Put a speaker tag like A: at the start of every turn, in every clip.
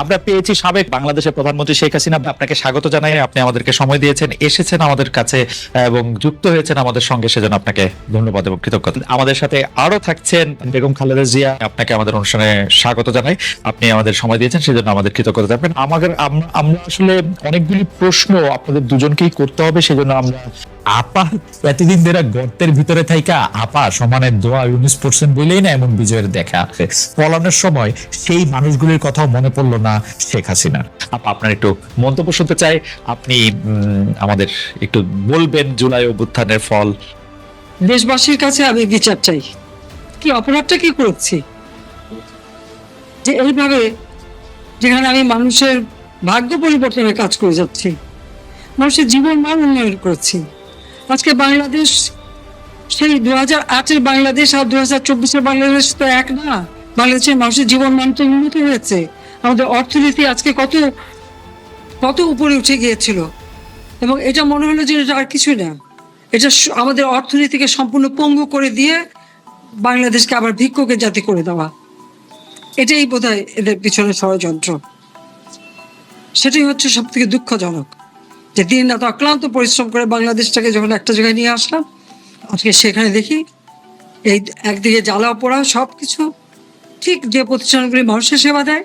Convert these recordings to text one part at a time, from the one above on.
A: আমরা পেয়েছি সাবেক বাংলাদেশের প্রধানমন্ত্রী শেখ হাসিনা। আপনাকে স্বাগত জানাই আপনি আমাদেরকে সময় দিয়েছেন এসেছেন আমাদের কাছে এবং যুক্ত হয়েছেন আমাদের সঙ্গে সেজন্য আপনাকে ধন্যবাদ এবং কৃতজ্ঞতা। আমাদের সাথে আরও থাকছেন বেগম খালেদা জিয়া আপনাকে আমাদের অনুষ্ঠানে স্বাগত জানাই। আপনি আমাদের সময় দিয়েছেন সেজন্য আমাদের কৃতজ্ঞতা জানাবেন। আমাদের আমরা আসলে অনেকগুলি প্রশ্ন আপনাদের দুজনকেই করতে হবে সেজন্য আমরা আপা এতদিন ধরে গর্তের ভিতরে থাইকা আপা সমানের দোয়া ইউনিস পড়ছেন বলেই না এমন বিজয়ের দেখা। পলানোর সময় সেই মানুষগুলির কথাও মনে পড়ল না শেখ হাসিনার আপা, আপনার একটু মন্তব্য শুনতে চাই। আপনি আমাদের একটু বলবেন জুলাই অভ্যুত্থানের ফল।
B: দেশবাসীর কাছে আমি বিচার চাই। কি অপরাধটা কি করেছি? যে এইভাবে যেখানে আমি মানুষের ভাগ্য পরিবর্তনের কাজ করে যাচ্ছি, মানুষের জীবন মান উন্নয়ন করেছি। আজকে বাংলাদেশ, সেই দু হাজার আটের বাংলাদেশ আর দু হাজার চব্বিশের বাংলাদেশ তো এক না। বাংলাদেশের মানুষের জীবন মান তো উন্নত হয়েছে। আমাদের অর্থনীতি আজকে কত কত উপরে উঠে গিয়েছিল। এবং এটা মনে হলো যে এটা আর কিছুই না। এটা আমাদের অর্থনীতিকে সম্পূর্ণ পঙ্গু করে দিয়ে বাংলাদেশকে আবার ভিক্ষুকের জাতি করে দেওয়া। এটাই বোধ এদের পিছনে ষড়যন্ত্র। সেটাই হচ্ছে সব থেকে দুঃখজনক যে দিন রাত অক্লান্ত পরিশ্রম করে বাংলাদেশটাকে যখন একটা জায়গায় নিয়ে আসলাম, আজকে সেখানে দেখি এই একদিকে জ্বালা পোড়া সব কিছু ঠিক যে প্রতিষ্ঠানগুলি মানুষের সেবা দেয়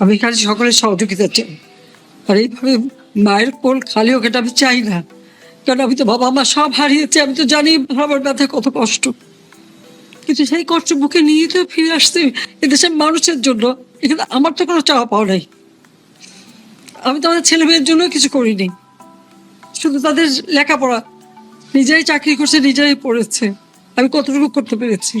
B: আমি খালি সকলের সহযোগিতা চাই। আর এইভাবে মায়ের কোল খালি হোক এটা আমি চাই না। কারণ আমি তো বাবা মা সব হারিয়েছে, আমি তো জানি বাবার ব্যথা কত কষ্ট। কিন্তু সেই কষ্ট বুকে নিয়ে তো ফিরে আসতে এদেশের মানুষের জন্য। এখানে আমার তো কোনো চাওয়া পাওয়া নাই। আমি তো আমার ছেলে মেয়ের জন্য কিছু করিনি। শুধু তাদের লেখাপড়া। নিজেরাই চাকরি করছে, নিজেরাই পড়েছে। আমি কতটুকু করতে পেরেছি?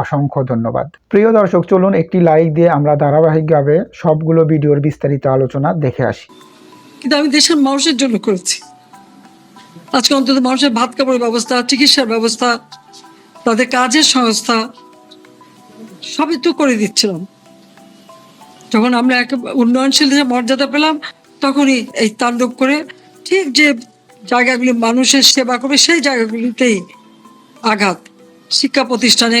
C: অসংখ্য ধন্যবাদ। প্রিয় দর্শক, চলুন একটি লাইক দিয়ে আমরা ধারাবাহিকভাবে সবগুলো ভিডিওর বিস্তারিত আলোচনা দেখে আসি।
B: কিন্তু আমি দেশের মানুষের জন্য করেছি। আজকে অন্তত মানুষের ভাত কাপড়ের ব্যবস্থা, চিকিৎসার ব্যবস্থা, তাদের কাজের সংস্থা, সবই তো করে দিচ্ছিলাম। যখন আমরা এক উন্নয়নশীল দেশে মর্যাদা পেলাম, তখনই এই তাণ্ডব করে ঠিক যে জায়গাগুলি মানুষের সেবা করবে, সেই জায়গাগুলিতেই আঘাত। শিক্ষা প্রতিষ্ঠানে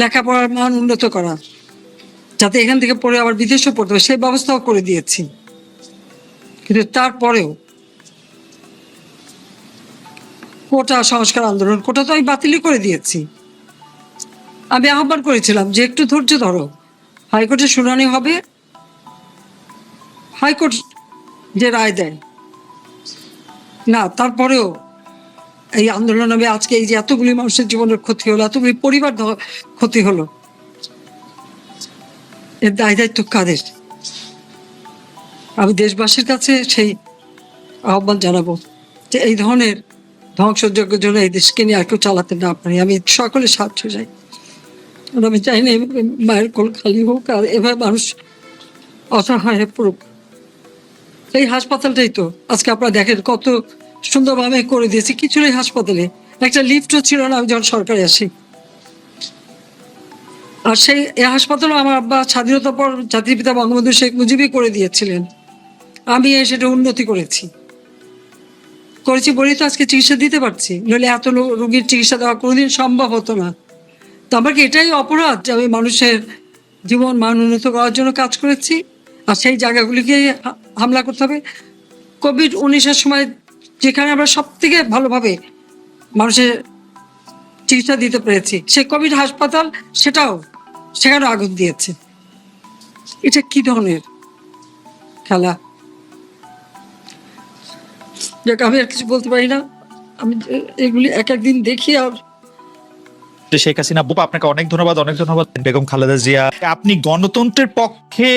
B: লেখাপড়ার মান উন্নত করা, যাতে এখান থেকে পড়ে আবার বিদেশেও পড়তে হবে সেই ব্যবস্থাও করে দিয়েছি। কিন্তু তারপরেও কোটা সংস্কার আন্দোলন, কোটা তো আমি বাতিলই করে দিয়েছি। আমি আহ্বান করেছিলাম যে একটু ধৈর্য ধরো হাইকোর্টে শুনানি হবে, হাইকোর্ট যে রায় দেয়। না, তারপরেও এই আন্দোলন হবে আজকে এই যে এতগুলি মানুষের জীবনের ক্ষতি হলো, এতগুলি পরিবার ক্ষতি হলো, এর দায় দায়িত্ব কাদের? আমি দেশবাসীর কাছে সেই আহ্বান জানাব যে এই ধরনের ধ্বংসযজ্ঞের জন্য এই দেশকে নিয়ে আর কেউ চালাতে না পারি। আমি সকলে সাহায্য চাই। আমি চাই না এভাবে মায়ের কোল খালি হোক আর এভাবে মানুষ অসহায় হয়ে পড়ুক। এই হাসপাতালটাই তো। আজকে আপনারা দেখেন কত সুন্দরভাবে করে দিয়েছি, কিছু নেই হাসপাতালে। একটা লিফটও ছিল না, আমি যখন সরকারে আসি। আর সেই হাসপাতালও আমার আব্বা স্বাধীনতার পর জাতির পিতা বঙ্গবন্ধু শেখ মুজিবই করে দিয়েছিলেন। আমি সেটা উন্নতি করেছি। করেছি বলেই তো আজকে চিকিৎসা দিতে পারছি। নইলে এত রোগীর চিকিৎসা দেওয়া কোনোদিন সম্ভব হতো না। তো আমার কি এটাই অপরাধ যে আমি মানুষের জীবন মান উন্নত করার জন্য কাজ করেছি। আর সেই জায়গাগুলিকে হামলা করতে হবে। কোভিড উনিশের সময় যেখানে আমরা সব থেকে ভালোভাবে মানুষের চিকিৎসা দিতে পেরেছি, সে কোভিড হাসপাতাল সেটাও সেখানে আগুন দিয়েছে। এটা কি ধরনের খেলা? যাক, আমি আর কিছু বলতে পারি না। আমি এগুলি এক একদিন দেখি আর
A: শেখ হাসিনা, বুপা, আপনাকে অনেক ধন্যবাদ অনেক ধন্যবাদ, বেগম খালেদা জিয়া। আপনি গণতন্ত্রের পক্ষে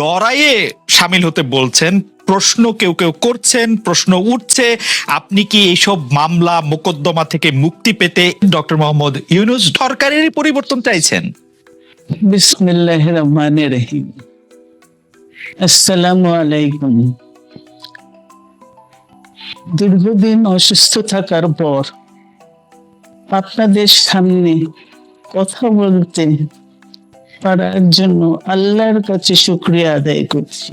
A: লড়াইয়ে সামিল হতে বলছেন। প্রশ্ন কেউ কেউ করছেন, প্রশ্ন উঠছে। আপনি কি এইসব মামলা, মোকদ্দমা থেকে মুক্তি পেতে ডক্টর মোহাম্মদ ইউনুস সরকারের পরিবর্তন চাইছেন?
D: বিসমিল্লাহ দীর্ঘদিন অসুস্থ থাকার পর আপনাদের সামনে কথা বলতে পারার জন্য আল্লাহর কাছে শুক্রিয়া আদায় করছি।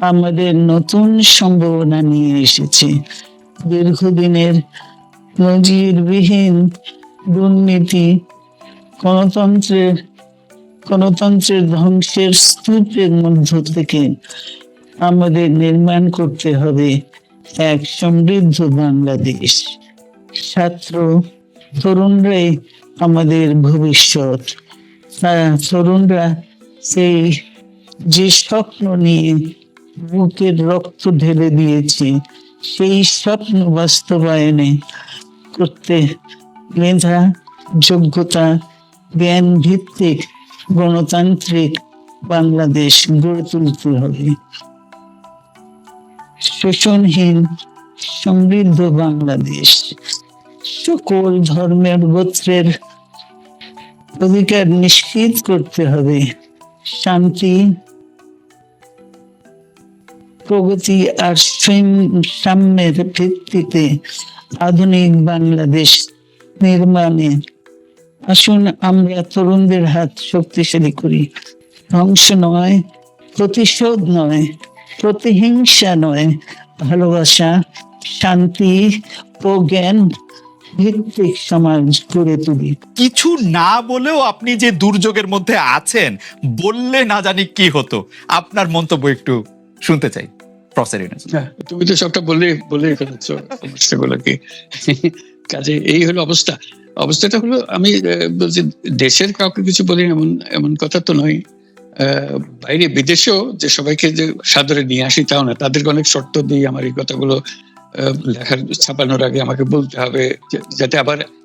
D: আমাদের নতুন সম্ভাবনা নিয়ে এসেছে। দীর্ঘদিনের নজিরবিহীন দুর্নীতি গণতন্ত্রের গণতন্ত্রের ধ্বংসের স্তূপের মধ্য থেকে আমাদের নির্মাণ করতে হবে এক সমৃদ্ধ বাংলাদেশ। ছাত্র তরুণরাই আমাদের ভবিষ্যৎ। তারা তরুণরা সেই যে স্বপ্ন নিয়ে বুকের রক্ত ঢেলে দিয়েছে। সেই স্বপ্ন বাস্তবায়নে করতে মেধা, যোগ্যতা জ্ঞান ভিত্তিক গণতান্ত্রিক বাংলাদেশ গড়ে তুলতে হবে। শোষণহীন, সমৃদ্ধ বাংলাদেশ। সকল ধর্মের গোত্রের অধিকার নিশ্চিত করতে হবে। শান্তি প্রগতি আর সাম্যের ভিত্তিতে আধুনিক বাংলাদেশ নির্মাণে। আসুন আমরা তরুণদের হাত শক্তিশালী করি। ধ্বংস নয়, প্রতিশোধ নয়, প্রতিহিংসা নয়, ভালোবাসা, শান্তি ও জ্ঞান ভিত্তিক সমাজ গড়ে তুলি।
A: কিছু না বলেও আপনি যে দুর্যোগের মধ্যে আছেন, বললে না জানি কি হতো। আপনার মন্তব্য একটু শুনতে চাই। প্রফেসর ইউনুস
E: হ্যাঁ, তুমি তো সবটা বলে বলে ফেলেছ সমস্যাগুলোকে। কাজে এই হলো অবস্থা। অবস্থাটা হলো আমি বলছি দেশের কাউকে কিছু বলি এমন এমন কথা তো নয়। বাইরে বিদেশেও যে সবাইকে যে সাদরে নিয়ে আসি তাও না তাদেরকে অনেক শর্ত দিই আমার এই কথাগুলো লেখার ছাপানোর আগে আমাকে বলতে হবে যাতে আবার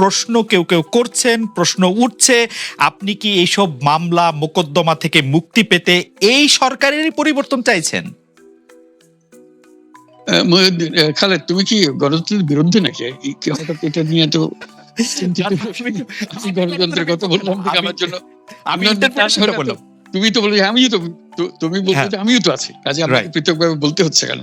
A: প্রশ্ন কেউ কেউ করছেন প্রশ্ন উঠছে আপনি কি এইসব মামলা মোকদ্দমা থেকে মুক্তি পেতে এই সরকারেরই পরিবর্তন চাইছেন?
E: খালেদ তুমি কি গণতন্ত্রের বিরুদ্ধে নাকি? হঠাৎ এটা নিয়ে তো গণতন্ত্রের কথা বললাম আমার জন্য?
A: আমি বললাম।
E: তুমি তো বলে আমিও তো তুমি বলছো
A: হ্যাঁ।
E: আমিও তো আছি। কাজে আমাকে. পৃথকভাবে বলতে হচ্ছে কেন?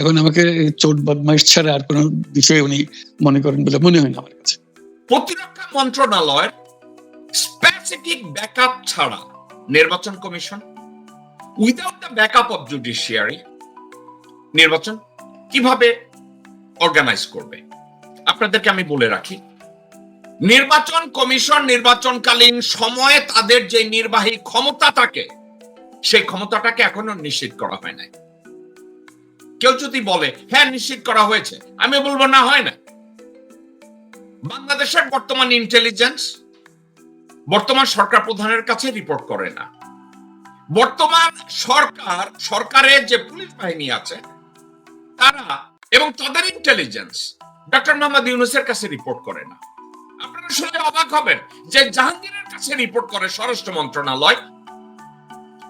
E: এখন আমাকে চোট, বদমাইশ ছাড়া আর কোনো বিষয়ে উনি মনে করেন বলে মনে হয় না আমার কাছে।
F: প্রতিরক্ষা মন্ত্রণালয়ের স্পেসিফিক ব্যাকআপ ছাড়া নির্বাচন commission without the backup of judiciary নির্বাচন কীভাবে অর্গানাইজ করবে? আপনাদেরকে আমি বলে রাখি, নির্বাচন কমিশন নির্বাচনকালীন সময়ে তাদের যে নির্বাহী ক্ষমতা থাকে, সেই ক্ষমতাটাকে এখনও নিশ্চিত করা হয় নাই। কেউ যদি বলে হ্যাঁ নিশ্চিত করা হয়েছে। আমি বলব, না, হয় না। বাংলাদেশের বর্তমান ইন্টেলিজেন্স বর্তমান সরকার প্রধানের কাছে রিপোর্ট করে না। বর্তমান সরকার সরকারের যে পুলিশ বাহিনী আছে, তারা এবং তাদের ইন্টেলিজেন্স ডক্টর মোহাম্মদ ইউনুসের কাছে রিপোর্ট করে না। আপনারা শুনে অবাক হবেন যে জাহাঙ্গীরের কাছে রিপোর্ট করে স্বরাষ্ট্র মন্ত্রণালয়,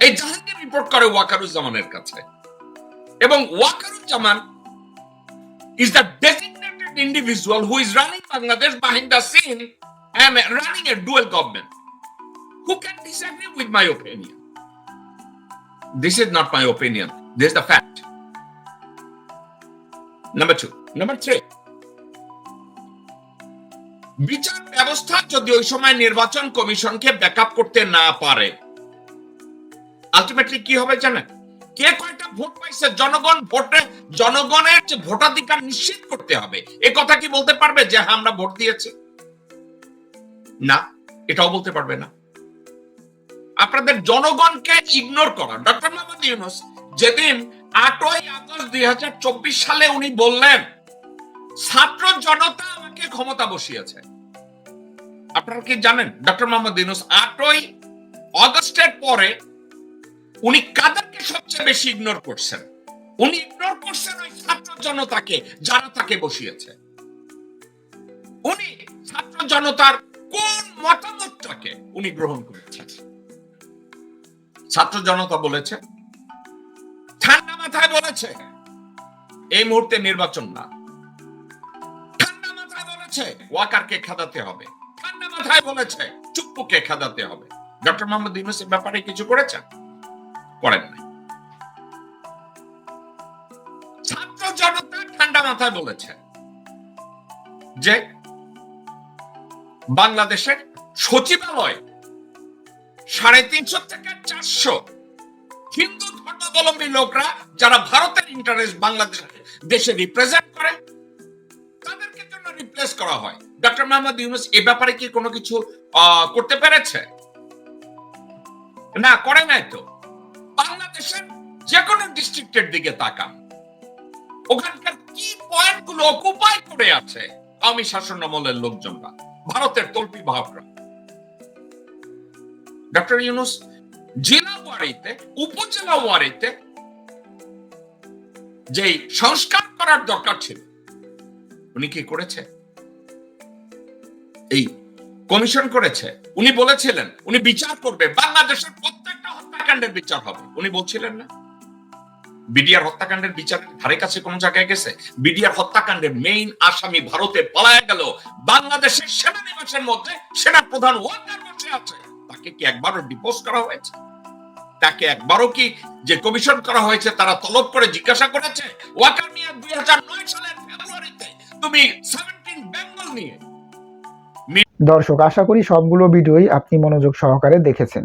F: এই জাহাঙ্গীর রিপোর্ট করে ওয়াকারুজ্জামানের কাছে। এবং Wakeruzzaman is the designated individual who is running Bangladesh behind the scene and running a dual government. Who can disagree with my opinion? This is not my opinion. This is the fact. Number two. Number three. বিচার ব্যবস্থা যদি ওই সময় নির্বাচন কমিশনকে backup করতে না পারে আলটিমেটলি কি হবে জানেন কে কয়টা ভোট পাইছে? জনগণ ভোটে, জনগণের যে ভোটাধিকার নিশ্চিত করতে হবে। এ কথা কি বলতে পারবে যে হ্যাঁ আমরা ভোট দিয়েছি না, এটাও বলতে পারবে না। আপনাদের জনগণকে ইগনোর করা। ডক্টর মোহাম্মদ ইউনুস যেদিন আটই আগস্ট দুই হাজার চব্বিশ সালে উনি বললেন, ছাত্র জনতা আমাকে ক্ষমতা বসিয়েছে আপনারা কি জানেন, ডক্টর মোহাম্মদ ইউনুস আটই অগস্টের পরে উনি কাদেরকে সবচেয়ে বেশি ইগনোর করছেন? উনি ইগনোর করছেন ওই ছাত্র জনতাকে, যারা তাকে বসিয়েছে। উনি ছাত্র জনতার কোন মতামতটাকে উনি গ্রহণ করেছেন? ছাত্র জনতা বলেছে, ঠান্ডা মাথায় বলেছে, এই মুহূর্তে নির্বাচন না। ঠান্ডা মাথায় বলেছে, ওয়াকারকে খাদাতে হবে। ঠান্ডা মাথায় বলেছে, চুপ্পুকে খাদাতে হবে। ডক্টর মোহাম্মদ ইউনুস ব্যাপারে কিছু করেছেন? করেন নাই। ছাত্র জনতা ঠান্ডা মাথায় বলেছে যে বাংলাদেশের সচিবালয় সাড়ে তিনশো থেকে চারশো হিন্দু ধর্মাবলম্বী লোকরা যারা ভারতের ইন্টারেস্ট বাংলাদেশ দেশে রিপ্রেজেন্ট করে, তাদেরকে জন্য রিপ্লেস করা হয়। ডক্টর মোহাম্মদ ইউনুস এ ব্যাপারে কি কোনো কিছু করতে পেরেছে? না, করে নাই তো। বাংলাদেশের যে কোনো ডিস্ট্রিক্টের দিকে তাকান। ওখানকার কি পয়েন্টগুলো অকুপাই করে আছে আওয়ামী শাসন আমলের লোকজনরা? ভারতের তল্পি বাহকরা ডক্টর ইউনুস, জেলা ওয়ারিতে, উপজেলা ওয়ারিতে যে সংস্কার করার দরকার ছিল, উনি কি করেছে? এই কমিশন করেছে। উনি বলেছিলেন, উনি বিচার করবে। বাংলাদেশের হত্যাকাণ্ডের বিচার হবে। উনি বলছিলেন না। বিডিআর হত্যাকাণ্ডের বিচারের ধারে কাছে কোন জায়গায় গেছে? বিডিআর হত্যাকাণ্ডের মেইন আসামি ভারতে পালায় গেল। বাংলাদেশের সেনানিবাসের মধ্যে সেনা প্রধান আছে। তাকে কি একবারও ডিপোজ করা হয়েছে? তাকে একবারও কি যে কমিশন করা হয়েছে তারা তলব করে জিজ্ঞাসা করেছে? ওয়াকার মিয়া দুই হাজার নয় সালের ফেব্রুয়ারিতে তুমি সেভেন্টিন বেঙ্গল নিয়ে
C: দর্শক, আশা করি সবগুলো ভিডিওই আপনি মনোযোগ সহকারে দেখেছেন।